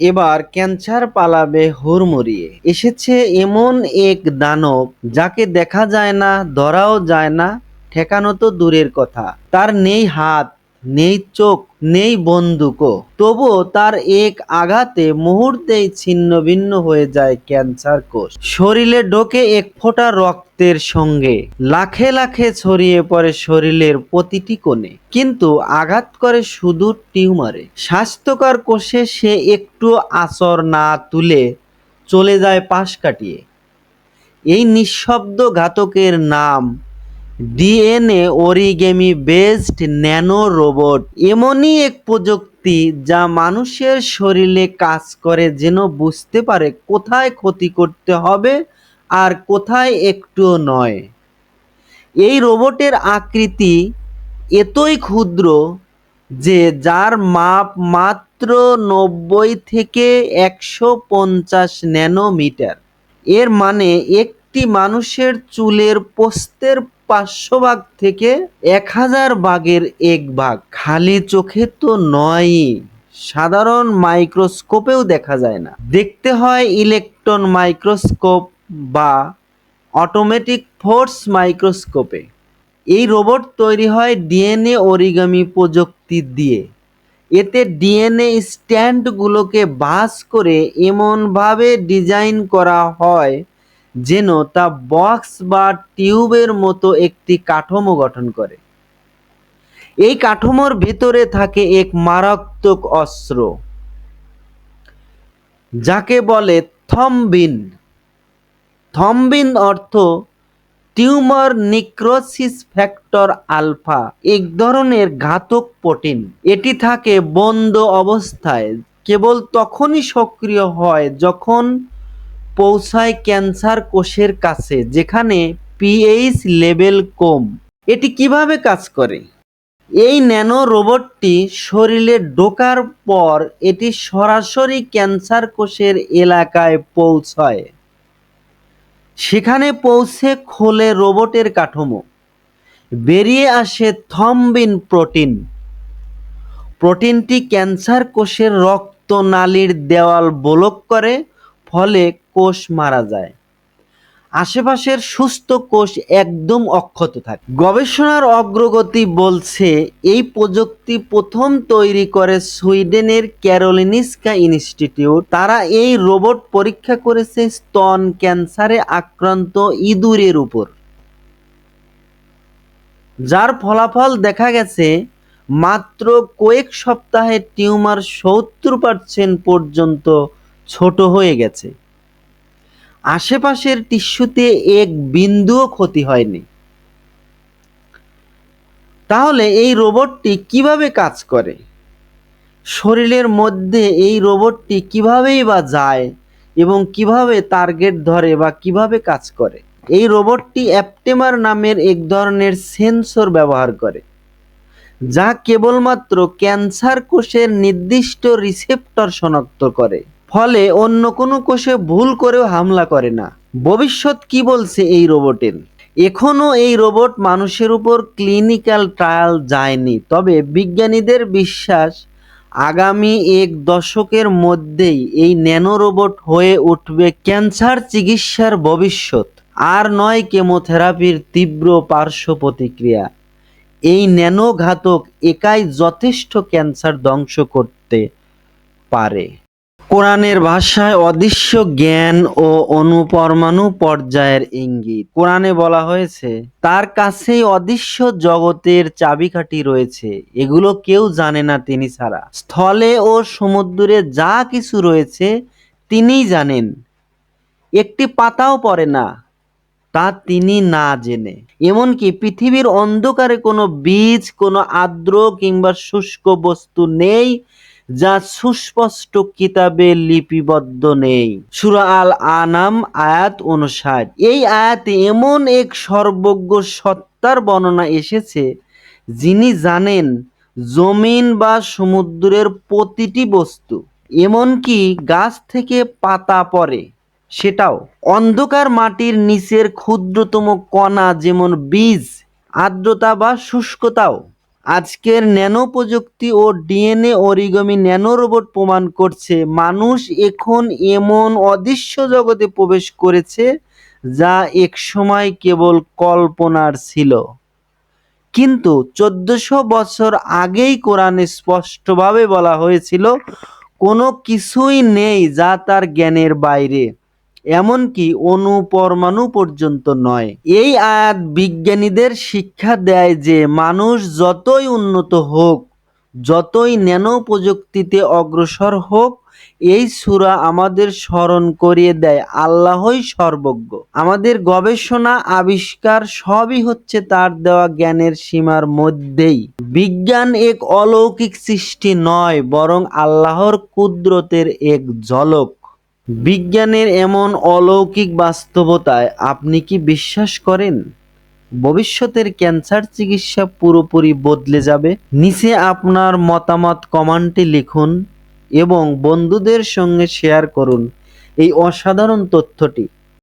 এবার ক্যান্সার পালাবে হুড়মুড়িয়ে। এসেছে এমন এক দানব যাকে দেখা যায় না, ধরাও যায় না, ঠেকানো তো দূরের কথা। তার নেই হাত নেই চোখ, নেই বন্দুকও। তবুও তার এক আঘাতে মুহূর্তেই ছিন্ন ভিন্ন হয়ে যায় ক্যান্সার কোষ। শরীরে ঢোকে এক ফোঁটা রক্তের সঙ্গে। লাখে লাখে ছড়িয়ে পড়ে শরীরের প্রতিটি কোণে। কিন্তু আঘাত করে শুধু টিউমারে। স্বাস্থ্যকর কোষে সে একটু আচর না তুলে চলে যায় পাশ কাটিয়ে। এই নিঃশব্দ ঘাতকের নাম DNA origami based nano robot এমনই এক প্রযুক্তি যা মানুষের শরীরে কাজ করে যেন বুঝতে পারে কোথায় ক্ষতি করতে হবে আর কোথায় একটুও নয়। এই রোবটের আকৃতি এতই ক্ষুদ্র যে যার মাপ মাত্র নব্বই থেকে একশো পঞ্চাশ ন্যানোমিটার। এর মানে একটি মানুষের চুলের পোস্তের পাঁচশো ভাগ থেকে এক হাজার ভাগের এক ভাগ। খালি চোখে তো নয়ই। সাধারণ মাইক্রোস্কোপেও দেখা যায় না। দেখতে হয় ইলেকট্রন মাইক্রোস্কোপ বা অটোমেটিক ফোর্স মাইক্রোস্কোপে। এই রোবট তৈরি হয় ডিএনএ অরিগামি প্রযুক্তি দিয়ে। এতে ডিএনএ স্ট্যান্ডগুলোকে ভাঁজ করে এমনভাবে ডিজাইন করা হয় যেন তা বক্স বা টিউবের মতো একটি কাঠামো গঠন করে। এই কাঠামোর ভেতরে থাকে এক মারাত্মক অস্ত্র, যাকে বলে থম্বিন। থম্বিন অর্থ টিউমার নিক্রোসিস ফ্যাক্টর আলফা, এক ধরনের ঘাতক প্রোটিন। এটি থাকে বন্ধ অবস্থায়, কেবল তখনই সক্রিয় হয় যখন পৌঁছায় ক্যান্সার কোষের কাছে, যেখানে পিএইচ লেভেল কম। এটি কীভাবে কাজ করে? এই ন্যানো রোবটটি শরীরে ঢোকার পর এটি সরাসরি ক্যান্সার কোষের এলাকায় পৌঁছায়। সেখানে পৌঁছে খোলে রোবটের কাঠামো। বেরিয়ে আসে থম্বিন প্রোটিন। প্রোটিনটি ক্যান্সার কোষের রক্তনালীর দেওয়াল ব্লক করে, ফলে কোষ মারা যায়। আশেপাশের সুস্থ কোষ একদম অক্ষত থাকে। গবেষণার অগ্রগতি বলছে, এই প্রযুক্তি প্রথম তৈরি করে সুইডেনের ক্যারোলিনিস্কা ইনস্টিটিউট। তারা এই রোবট পরীক্ষা করেছে স্তন ক্যান্সারে আক্রান্ত ইঁদুরের উপর। যার ফলাফল দেখা গেছে, মাত্র কয়েক সপ্তাহে টিউমার সত্তর পার্সেন্ট পর্যন্ত ছোট হয়ে গেছে। আশেপাশের টিস্যুতে এক বিন্দুও ক্ষতি হয়নি। তাহলে এই রোবটটি কীভাবে কাজ করে? শরীরের মধ্যে এই রোবটটি কিভাবেই বা যায় এবং কীভাবে টার্গেট ধরে বা কীভাবে কাজ করে? এই রোবটটি অ্যাপটেমার নামের এক ধরনের সেন্সর ব্যবহার করে, যা কেবলমাত্র ক্যান্সার কোষের নির্দিষ্ট রিসেপ্টর শনাক্ত করে। ফলে অন্য কোনো কোষে ভুল করেও হামলা করে না। ভবিষ্যৎ কি বলছে এই রোবটের? এখনও এই রোবট মানুষের উপর ক্লিনিক্যাল ট্রায়াল যায়নি। তবে বিজ্ঞানীদের বিশ্বাস, আগামী এক দশকের মধ্যেই এই ন্যানো রোবট হয়ে উঠবে ক্যান্সার চিকিৎসার ভবিষ্যৎ। আর নয় কেমোথেরাপির তীব্র পার্শ্ব প্রতিক্রিয়া। এই ন্যানো ঘাতক একাই যথেষ্ট ক্যান্সার ধ্বংস করতে পারে। কোরআনের ভাষায় অদৃশ্য জ্ঞান ও অনুপরমাণু পর্যায়ের ইঙ্গিত। কোরআনে বলা হয়েছে, তার কাছেই অদৃশ্য জগতের চাবিকাঠি রয়েছে। এগুলো কেউ জানে না তিনি ছাড়া। স্থলে ও সমুদ্রে যা কিছু রয়েছে, তিনিই জানেন। একটি পাতাও পড়ে না, তা তিনি না জেনে। এমনকি পৃথিবীর অন্ধকারে কোনো বীজ, কোনো আর্দ্র কিংবা শুষ্ক বস্তু নেই যা সুস্পষ্ট কিতাবে লিপিবদ্ধ নেই। সুরা আল আনাম আয়াত অনুসার এই আয়াতে এমন এক সর্বজ্ঞ সত্তার বর্ণনা এসেছে, যিনি জানেন জমিন বা সমুদ্রের প্রতিটি বস্তু, এমনকি গাছ থেকে পাতা পড়ে। সেটাও অন্ধকার মাটির নিচের ক্ষুদ্রতম কণা যেমন বীজ, আর্দ্রতা বা শুষ্কতাও। আজকের ন্যানো প্রযুক্তি ও ডিএনএ অরিগমি ন্যানো রোবট প্রমাণ করছে, মানুষ এখন এমন অদৃশ্য জগতে প্রবেশ করেছে যা একসময় কেবল কল্পনার ছিল। কিন্তু চোদ্দশো বছর আগেই কোরআনে স্পষ্টভাবে বলা হয়েছিল, কোনো কিছুই নেই যা তার জ্ঞানের বাইরে। এমনকি অণু পরমাণু পর্যন্ত নয়। এই আয়াত বিজ্ঞানীদের শিক্ষা দেয় যে মানুষ যতই উন্নত হোক, যতই ন্যানো প্রযুক্তিতে অগ্রসর হোক, এই সূরা আমাদের স্মরণ করিয়ে দেয় আল্লাহই সর্বজ্ঞ। আমাদের গবেষণা, আবিষ্কার সবই হচ্ছে তার দেওয়া জ্ঞানের সীমার মধ্যেই। বিজ্ঞান এক অলৌকিক সৃষ্টি নয়, বরং আল্লাহর কুদরতের এক ঝলক। বিজ্ঞানের এমন অলৌকিক বাস্তবতায় আপনি কি বিশ্বাস করেন? ভবিষ্যতের ক্যান্সার চিকিৎসা পুরোপুরি বদলে যাবে? নিচে আপনার মতামত কমান্টে লিখুন এবং বন্ধুদের সঙ্গে শেয়ার করুন। এই অসাধারণ তথ্যটি